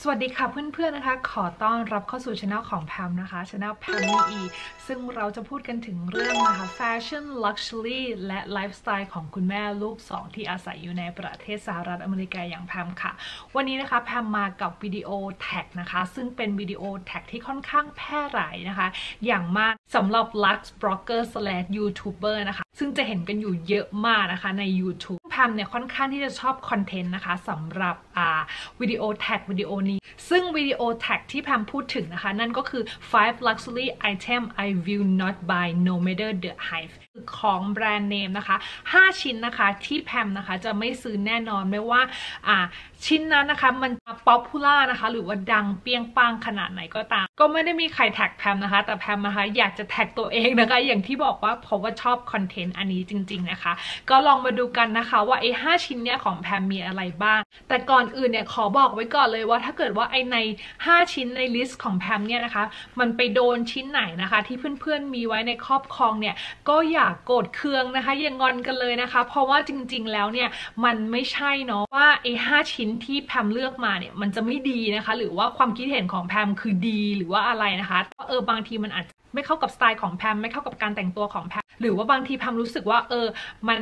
สวัสดีค่ะเพื่อนๆนะคะ ขอต้อนรับเข้าสู่ช anel ของแพมนะคะช anel แพมมี่อีซึ่งเราจะพูดกันถึงเรื่องนะคะแฟชั่นลักชัวรี่และไลฟ์สไตล์ของคุณแม่ลูก2ที่อาศัยอยู่ในประเทศสหรัฐอเมริกาอย่างแพมค่ะ วันนี้นะคะแพมมากับวิดีโอแท็กนะคะ ซึ่งเป็นวิดีโอแท็กที่ค่อนข้างแพร่หลายนะคะ อย่างมากสำหรับ Lux Blogger slash YouTuber นะคะ ซึ่งจะเห็นกันอยู่เยอะมากนะคะใน YouTube แพมเนี่ยค่อนข้างที่จะชอบคอนเทนต์นะคะสำหรับอ่าวิดีโอแท็กวิดีโอนี้ ซึ่งวิดีโอแท็กที่แพมพูดถึงนะคะ นั่นก็คือ five luxury item I will not buy no matter the hype ของแบรนด์เนมนะคะ 5 ชิ้นนะคะที่แพมนะคะจะไม่ซื้อแน่นอนไม่ว่าอ่าชิ้นนั้นนะคะมันป๊อปปูล่านะคะ หรือว่าดังเปี้ยงปังขนาดไหนก็ตาม ก็ไม่ได้มีใครแท็กแพมนะคะ แต่แพมนะคะอยากจะแท็กตัวเองนะคะ อย่างที่บอกว่าเพราะว่าชอบคอนเทนต์อันนี้จริง ๆนะคะ ก็ลองมาดูกันนะคะว่าไอ้ห้าชิ้นเนี้ยของแพมมีอะไรบ้าง แต่ก่อนอื่นเนี่ยขอบอกไว้ก่อนเลยว่าถ้าเกิดว่าไอ้ใน 5 ชิ้นในลิสต์ของแพมเนี่ยนะคะ มันไปโดนชิ้นไหนนะคะ ที่เพื่อนๆมีไว้ในครอบครองเนี่ยก็อย่ากโกรธเคืองนะคะอย่างอนกันเลยนะคะ เพราะว่าจริงๆแล้วเนี่ยมันไม่ใช่เนาะว่าไอ้ห้าชิ้นที่แพมเลือกมาเนี่ยมันจะไม่ดีนะคะ หรือว่าความคิดเห็นของแพมคือดีหรือว่าอะไรนะคะเออบางทีมันอาจจะไม่เข้ากับสไตล์ของแพมไม่เข้ากับการแต่งตัวของแพมหรือว่าบางทีแพมรู้สึกว่าเออมัน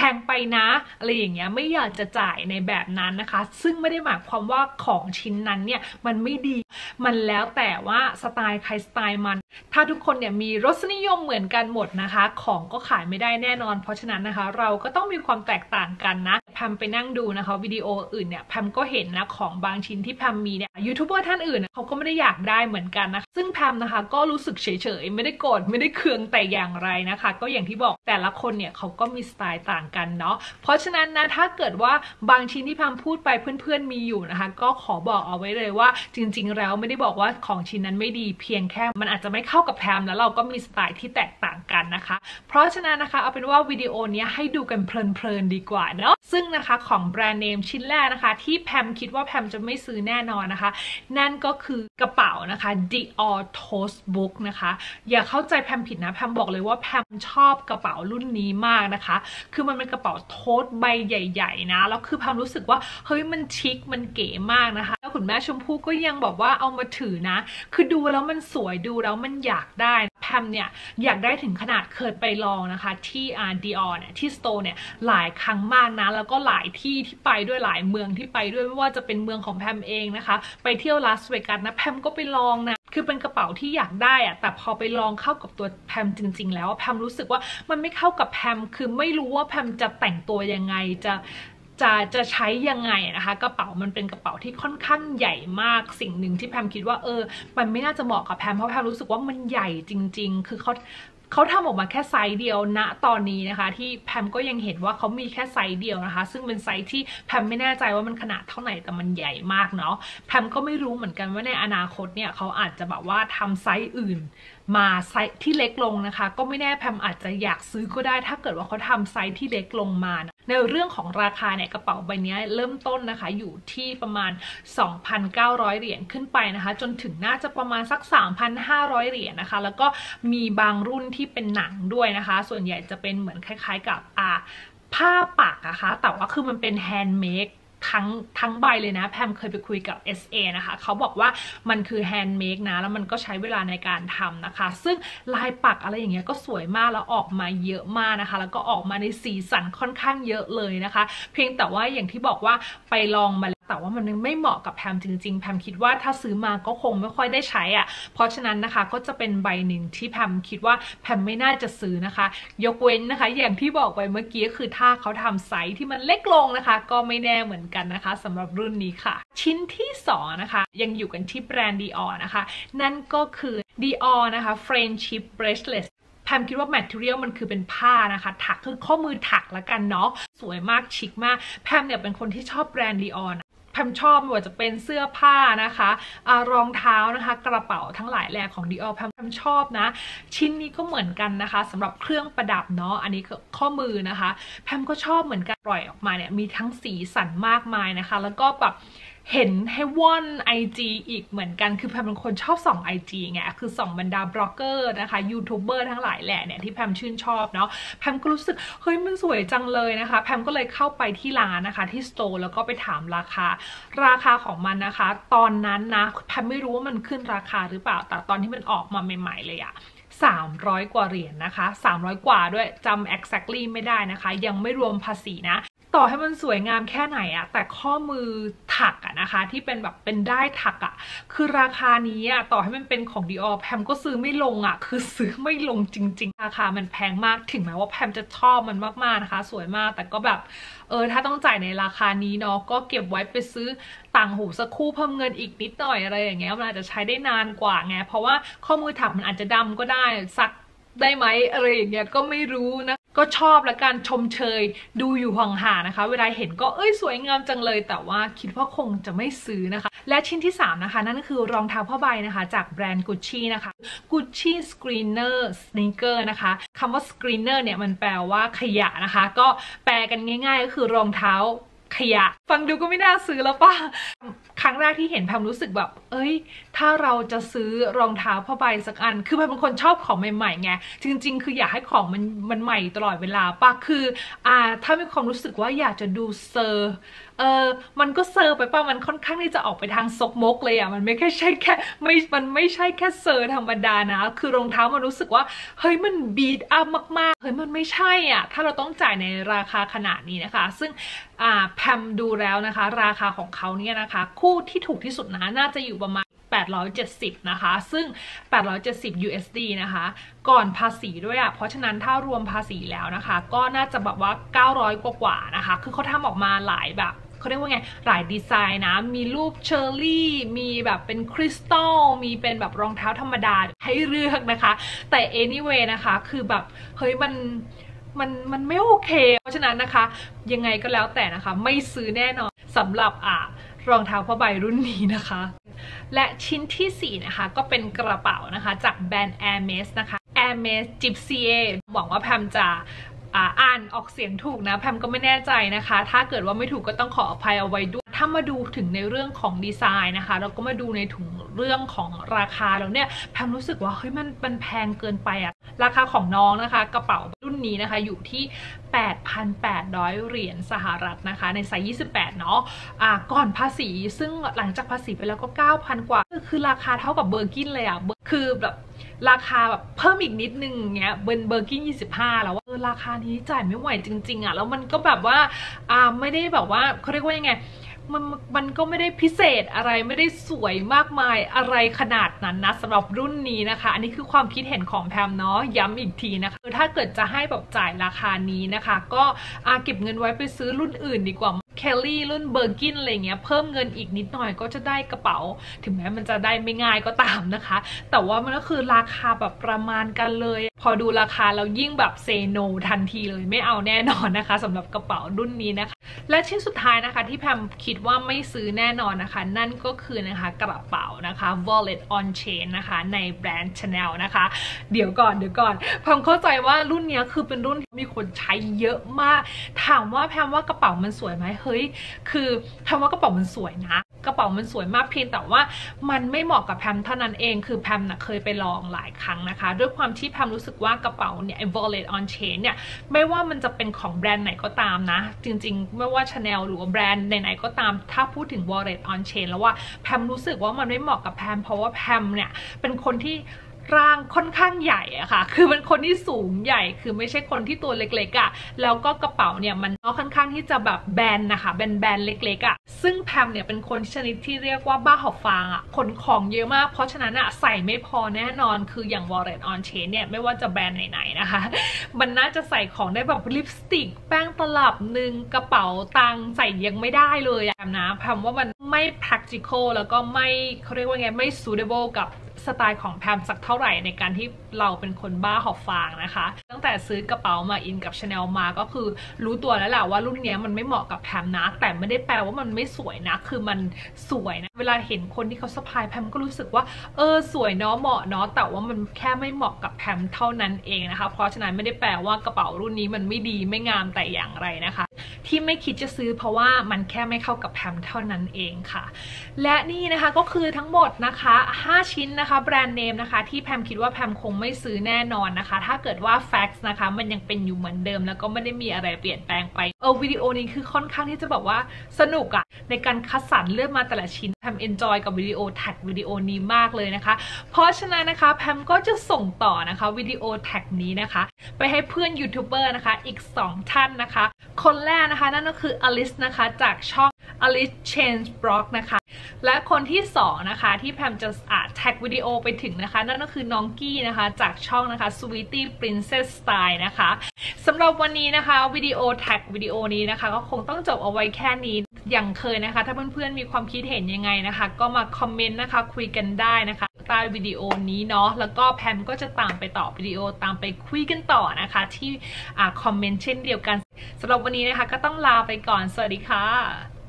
พงไปนะ อะไรอย่างเงี้ยไม่อยากจะจ่ายในแบบนั้นนะคะ ซึ่งไม่ได้หมายความว่าของชิ้นนั้นเนี่ยมันไม่ดีมันแล้วแต่ว่าสไตล์ใครสไตล์มัน ถ้าทุกคนเนี่ยมีรสนิยมเหมือนกันหมดนะคะ ของก็ขายไม่ได้แน่นอน เพราะฉะนั้นนะคะ เราก็ต้องมีความแตกต่างกันนะแพมไปนั่งดูนะคะวิดีโออื่นเนี่ยแพมก็เห็นนะของบางชิ้นที่แพมมีเนี่ยยูทูบเบอร์ท่านอื่นเขาก็ไม่ได้อยากได้เหมือนกันนะซึ่งแพมนะคะก็รู้สึกเฉยๆไม่ได้โกรธไม่ได้เคืองแต่อย่างไรนะคะ ก็อย่างที่บอกแต่ละคนเนี่ยเขาก็มีสไตล์ต่างกันเนาะเพราะฉะนั้นนะถ้าเกิดว่าบางชิ้นที่แพมพูดไปเพื่อนๆมีอยู่นะคะ ก็ขอบอกเอาไว้เลยว่า จริง ๆ แล้วไม่ได้บอกว่าของชิ้นนั้นไม่ดีเพียงแค่มันอาจจะไม่เข้ากับแพมแล้วเราก็มีสไตล์ที่แตกต่างกันนะคะ เพราะฉะนั้นนะคะเอาเป็นว่าวิดีโอนี้ให้ดูกันเพลินๆดีกว่าเนาะซึ่งนะคะของแบรนด์เนมชิ้นแรกนะคะ ที่แพมคิดว่าแพมจะไม่ซื้อแน่นอนนะคะ นั่นก็คือกระเป๋านะคะ Dior Toast Book นะคะ อย่าเข้าใจแพมผิดนะแพมบอกเลยว่าแพมชอบกระเป๋ารุ่นนี้มากนะคะ คือมันเป็นกระเป๋าโทสใบใหญ่ๆนะแล้วคือแพมรู้สึกว่าเฮ้ยมันชิคมันเก๋มากนะคะ แล้วคุณแม่ชมพู่ก็ยังบอกว่าเอามาถือนะ คือดูแล้วมันสวยดูแล้วมันอยากได้แพมเนี่ยอยากได้ถึงขนาดเคยไปลองนะคะที่อาร์ดีออเนี่ยที่สโตร์เนี่ยหลายครั้งมากนะ แล้วก็หลายที่ที่ไปด้วยหลายเมืองที่ไปด้วยไม่ว่าจะเป็นเมืองของแพมเองนะคะ ไปเที่ยวลาสเวกัสนะแพมก็ไปลองนะ คือเป็นกระเป๋าที่อยากได้อะแต่พอไปลองเข้ากับตัวแพมจริง ๆ แล้วแพมรู้สึกว่ามันไม่เข้ากับแพมคือไม่รู้ว่าแพมจะแต่งตัวยังไงจะจะจะใช้ยังไงนะคะกระเป๋ามันเป็นกระเป๋าที่ค่อนข้างใหญ่มากสิ่งหนึ่งที่แพมคิดว่าเออ มันไม่น่าจะเหมาะกับแพมเพราะแพมรู้สึกว่ามันใหญ่จริง ๆ คือเขา เขาทำออกมาแค่ไซส์เดียวณตอนนี้นะคะ ที่แพมก็ยังเห็นว่าเขามีแค่ไซส์เดียวนะคะ ซึ่งเป็นไซส์ที่แพมไม่แน่ใจว่ามันขนาดเท่าไหร่แต่มันใหญ่มากเนาะแพมก็ไม่รู้เหมือนกันว่าในอนาคตเนี่ยเขาอาจจะแบบว่าทำไซส์อื่น มาไซส์ที่เล็กลงนะคะ ก็ไม่แน่แพมอาจจะอยากซื้อก็ได้ ถ้าเกิดว่าเขาทำไซส์ที่เล็กลงมานะในเรื่องของราคาเนี่ยกระเป๋าใบนี้เริ่มต้นนะคะ อยู่ที่ประมาณ 2,900 เหรียญขึ้นไปนะคะ จนถึงน่าจะประมาณสัก 3,500 เหรียญนะคะ แล้วก็มีบางรุ่นที่เป็นหนังด้วยนะคะ ส่วนใหญ่จะเป็นเหมือนคล้ายๆกับอ่าผ้าปักนะคะ แต่ว่าคือมันเป็นแฮนด์เมด ทั้งทั้งใบเลยนะ แพมเคยไปคุยกับ SA นะคะเขาบอกว่ามันคือแฮนด์เมดนะ แล้วมันก็ใช้เวลาในการทำนะคะ ซึ่งลายปักอะไรอย่างเงี้ยก็สวยมากแล้วออกมาเยอะมากนะคะ แล้วก็ออกมาในสีสันค่อนข้างเยอะเลยนะคะ เพียงแต่ว่าอย่างที่บอกว่าไปลองมา แต่ว่ามันไม่เหมาะกับแพมจริงๆ แพมคิดว่าถ้าซื้อมาก็คงไม่ค่อยได้ใช้อะ่ะ เพราะฉะนั้นนะคะก็จะเป็นใบหนึ่งที่แพมคิดว่าแพมไม่น่าจะซื้อนะคะ ยกเว้นนะคะ อย่างที่บอกไปเมื่อกี้คือถ้าเขาทำไซส์ที่มันเล็กลงนะคะ ก็ไม่แน่เหมือนกันนะคะสำหรับรุ่นนี้ค่ะ ชิ้นที่2นะคะยังอยู่กันที่แบรนด์ Dior นะคะ นั่นก็คือ Dior นะคะ Friendship Bracelet แพมคิดว่าแมทเทียลมันคือเป็นผ้านะคะ ถักคือข้อมือถักล้วกันเนาะสวยมากชิคมาก แพมเนี่ยเป็นคนที่ชอบแบรนด์ Dior น แพมชอบไม่ว่าจะเป็นเสื้อผ้านะคะอรองเท้านะคะกระเป๋าทั้งหลายแหล่ของ Dior แพมชอบนะ ชิ้นนี้ก็เหมือนกันนะคะสำหรับเครื่องประดับเนาะอันนี้คือข้อมือนะคะ แพมก็ชอบเหมือนกันปล่อยออกมาเนี่ยมีทั้งสีสันมากมายนะคะ แล้วก็แบบเห็นให้ว่อนไอจีอีกเหมือนกัน คือแพมเป็นคนชอบส่องไอจีไง คือส่องบรรดาบล็อกเกอร์นะคะ ยูทูบเบอร์ทั้งหลายแหละเนี่ยที่แพมชื่นชอบเนาะ แพมก็รู้สึก เฮ้ยมันสวยจังเลยนะคะ แพมก็เลยเข้าไปที่ร้านนะคะที่สโตร์แล้วก็ไปถามราคา ราคาของมันนะคะ ตอนนั้นนะ แพมไม่รู้ว่ามันขึ้นราคาหรือเปล่า แต่ตอนที่มันออกมาใหม่ ๆ เลยอะ300 กว่าเหรียญนนะคะ 300 กว่าด้วยจำ exactly ไม่ได้นะคะ ยังไม่รวมภาษีนะ ต่อให้มันสวยงามแค่ไหนอะแต่ข้อมือถักอะนะคะ ที่เป็นแบบเป็นได้ถักอะคือราคานี้อะต่อให้มันเป็นของดีออแพมก็ซื้อไม่ลงอะคือซื้อไม่ลงจริง ๆ ราคามันแพงมากถึงแม้ว่าแพมจะชอบมันมากๆนะคะ สวยมากแต่ก็แบบเออถ้าต้องจ่ายในราคานี้เนาะก็เก็บไว้ไปซื้อต่างหูสักคู่เพิ่มเงินอีกนิดหน่อยอะไรอย่างเงี้ยมันอาจจะใช้ได้นานกว่าไงเพราะว่าข้อมือถักมันอาจจะดำก็ได้ซักได้ไหมอะไรอย่างเงี้ยก็ไม่รู้นะ ก็ชอบและการชมเชยดูอยู่ห่างๆนะคะ เวลาเห็นก็เอ้ยสวยงามจังเลย แต่ว่าคิดว่าคงจะไม่ซื้อนะคะ และชิ้นที่ 3 นะคะ นั่นคือรองเท้าผ้าใบนะคะ จากแบรนด์ Gucci นะคะ Gucci Screener Sneaker นะคะคำว่า Screener เนี่ยมันแปลว่าขยะนะคะ ก็แปลกันง่าย ๆ ก็คือรองเท้าขยะ ฟังดูก็ไม่น่าซื้อแล้วป่ะ ครั้งแรกที่เห็นแพมรู้สึกแบบ เอ้ย ถ้าเราจะซื้อรองเท้าผ้าใบสักอัน คือแพมเป็นคนชอบของใหม่ๆไง จริง ๆ คืออยากให้ของมันมันใหม่ตลอดเวลาปะคือ อ่า ถ้ามีความรู้สึกว่าอยากจะดูเซอร์เออมันก็เซอร์ไปป่ะ มันค่อนข้างที่จะออกไปทางซกมกเลยอะ มันไม่แค่ใช่แค่ไม่มันไม่ใช่แค่เซอร์ธรรมดานะ คือรองเท้ามันรู้สึกว่า เฮ้ย มันบีดอัพมากๆ เฮ้ย มันไม่ใช่อะ ถ้าเราต้องจ่ายในราคาขนาดนี้นะคะ ซึ่ง อ่า แพมดูแล้วนะคะ ราคาของเขาเนี่ยนะคะ คู่ที่ถูกที่สุดนะน่าจะอยู่ประมาณ 870 นะคะ ซึ่ง 870 USD นะคะ ก่อนภาษีด้วยอะ่ะ เพราะฉะนั้นถ้ารวมภาษีแล้วนะคะ ก็น่าจะแบบว่า 900 กว่าๆนะคะ คือเขาทำออกมาหลายแบบเขาเรียกว่าไง หลายดีไซน์นะ มีรูปเชอร์รี่ มีแบบเป็นคริสตัล มีเป็นแบบรองเท้าธรรมดาให้เลือกนะคะ แต่ anyway นะคะ คือแบบ เฮ้ยมันมันมันไม่โอเค เพราะฉะนั้นนะคะ ยังไงก็แล้วแต่นะคะ ไม่ซื้อแน่นอนสำหรับอ่า รองเท้าผ้าใบรุ่นนี้นะคะ และชิ้นที่ 4 นะคะก็เป็นกระเป๋านะคะจากแบรนด์ Hermes นะคะ Hermes Gypsy หวังว่าแพมจะอ่านออกเสียงถูกนะแพมก็ไม่แน่ใจนะคะ ถ้าเกิดว่าไม่ถูกก็ต้องขออภัยเอาไว้ด้วย ถ้ามาดูถึงในเรื่องของดีไซน์นะคะ เราก็มาดูในถุงเรื่องของราคาแล้วเนี่ยแพมรู้สึกว่าเฮ้ยมันมันแพงเกินไปอะราคาของน้องนะคะ กระเป๋า นี้นะคะอยู่ที่ 8,800 เหรียญสหรัฐนะคะ ในไซส์28 เนาะะก่อนภาษีซึ่งหลังจากภาษีไปแล้วก็ 9,000 กว่า คือราคาเท่ากับเบอร์กินเลยอะคือแบบราคาแบบเพิ่มอีกนิดนึงเงี้ยเบนเบอร์กิ้ง25 แล้วว่าราคานี้จ่ายไม่ไหวจริง ๆอะแล้วมันก็แบบว่าอ่าไม่ได้แบบว่าเขาเรียกว่ายังไง มันมันก็ไม่ได้พิเศษอะไรไม่ได้สวยมากมายอะไรขนาดนั้นนะสำหรับรุ่นนี้นะคะ อันนี้คือความคิดเห็นของแพมเนาะย้ำอีกทีนะคะถ้าเกิดจะให้แบบจ่ายราคานี้นะคะ ก็อาเก็บเงินไว้ไปซื้อรุ่นอื่นดีกว่า เคลลี่รุ่นเบอร์กินอะไรเงี้ยเพิ่มเงินอีกนิดหน่อยก็จะได้กระเป๋า ถึงแม้มันจะได้ไม่ง่ายก็ตามนะคะ แต่ว่ามันก็คือราคาแบบประมาณกันเลย พอดูราคาเรายิ่งแบบเซโนทันทีเลยไม่เอาแน่นอนนะคะสำหรับกระเป๋ารุ่นนี้นะคะ และชิ้นสุดท้ายนะคะที่แพมคิดว่าไม่ซื้อแน่นอนนะคะ นั่นก็คือนะคะกระเป๋านะคะ wallet on chain นะคะ ในแบรนด์ Chanel นะคะ เดี๋ยวก่อนเดี๋ยวก่อนแพมเข้าใจว่ารุ่นนี้คือเป็นรุ่นที่มีคนใช้เยอะมาก ถามว่าแพมว่ากระเป๋ามันสวยไหมเฮ้ยคือแพมว่ากระเป๋ามันสวยนะ กระเป๋ามันสวยมากเพียงแต่ว่ามันไม่เหมาะกับแพมเท่านั้นเองคือแพมนะเคยไปลองหลายครั้งนะคะ ด้วยความที่แพมรู้สึกว่ากระเป๋าเนี่ย wallet on chain เนี่ยไม่ว่ามันจะเป็นของแบรนด์ไหนก็ตามนะ จริงๆ ไม่ว่า Chanel หรือว่าแบรนด์ไหนๆก็ตาม ถ้าพูดถึง wallet on chain แล้วว่าแพมรู้สึกว่ามันไม่เหมาะกับแพมเพราะว่าแพมเนี่ยเป็นคนที่ ร่างค่อนข้างใหญ่อะค่ะ คือเป็นคนที่สูงใหญ่ คือไม่ใช่คนที่ตัวเล็กๆอะแล้วก็กระเป๋าเนี่ยมันก็ค่อนข้างที่จะแบบแบนนะคะแบนๆเล็กๆอะซึ่งแพมเนี่ยเป็นคนชนิดที่เรียกว่าบ้าหอบฟางอะขนของเยอะมาก เพราะฉะนั้นอะใส่ไม่พอแน่นอน คืออย่าง Wallet on Chain เนี่ยไม่ว่าจะแบรนด์ไหนๆนะคะ มันน่าจะใส่ของได้แบบลิปสติก แป้งตลับหนึ่งกระเป๋าตังใส่ยังไม่ได้เลยนะแพมว่ามันไม่ practical แล้วก็ไม่เขาเรียกว่าไงไม่ suitable กับ สไตล์ของแพมสักเท่าไหร่ในการที่เราเป็นคนบ้าหอบฟางนะคะ ตั้งแต่ซื้อกระเป๋ามาอินกับชาแนลมาก็คือรู้ตัวแล้วแหละว่ารุ่นนี้มันไม่เหมาะกับแพมนะ แต่ไม่ได้แปลว่ามันไม่สวยนะ คือมันสวยนะ เวลาเห็นคนที่เขาสะพายแพมก็รู้สึกว่า เออสวยเนาะเหมาะเนาะแต่ว่ามันแค่ไม่เหมาะกับแพมเท่านั้นเองนะคะ เพราะฉะนั้นไม่ได้แปลว่ากระเป๋ารุ่นนี้มันไม่ดีไม่งามแต่อย่างไรนะคะ ที่ไม่คิดจะซื้อเพราะว่ามันแค่ไม่เข้ากับแพมเท่านั้นเองค่ะ และนี่นะคะก็คือทั้งหมดนะคะ 5 ชิ้นนะคะคะแบรนด์เนมนะคะที่แพมคิดว่าแพมคงไม่ซื้อแน่นอนนะคะ ถ้าเกิดว่าแฟกซ์นะคะมันยังเป็นอยู่เหมือนเดิม แล้วก็ไม่ได้มีอะไรเปลี่ยนแปลงไปเออวิดีโอนี้คือค่อนข้างที่จะแบบว่าสนุกอะในการคัดสรรเลือกมาแต่ละชิ้นแพมเอนจอยกับวิดีโอแท็กวิดีโอนี้มากเลยนะคะ เพราะฉะนั้นนะคะแพมก็จะส่งต่อนะคะวิดีโอแท็กนี้นะคะ ไปให้เพื่อนยูทูบเบอร์นะคะอีก 2 ท่านนะคะ คนแรกนะคะนั่นก็คืออลิสนะคะจากช่อง Alice Change Blog นะคะ และคนที่2นะคะที่แพมจะอาจแท็กวิดีโอไปถึงนะคะ นั่นก็คือน้องกี้นะคะ จากช่องนะคะ Sweetie Princess Style นะคะสำหรับวันนี้นะคะวิดีโอแท็กวิดีโอนี้นะคะ ก็คงต้องจบเอาไว้แค่นี้อย่างเคยนะคะ ถ้าเพื่อนๆมีความคิดเห็นยังไงนะคะ ก็มาคอมเมนต์นะคะคุยกันได้นะคะใต้วิดีโอนี้เนาะแล้วก็แพมก็จะตามไปต่อวิดีโอตามไปคุยกันต่อนะคะ ที่คอมเมนต์เช่นเดียวกันสำหรับวันนี้นะคะ ก็ต้องลาไปก่อน สวัสดีค่ะ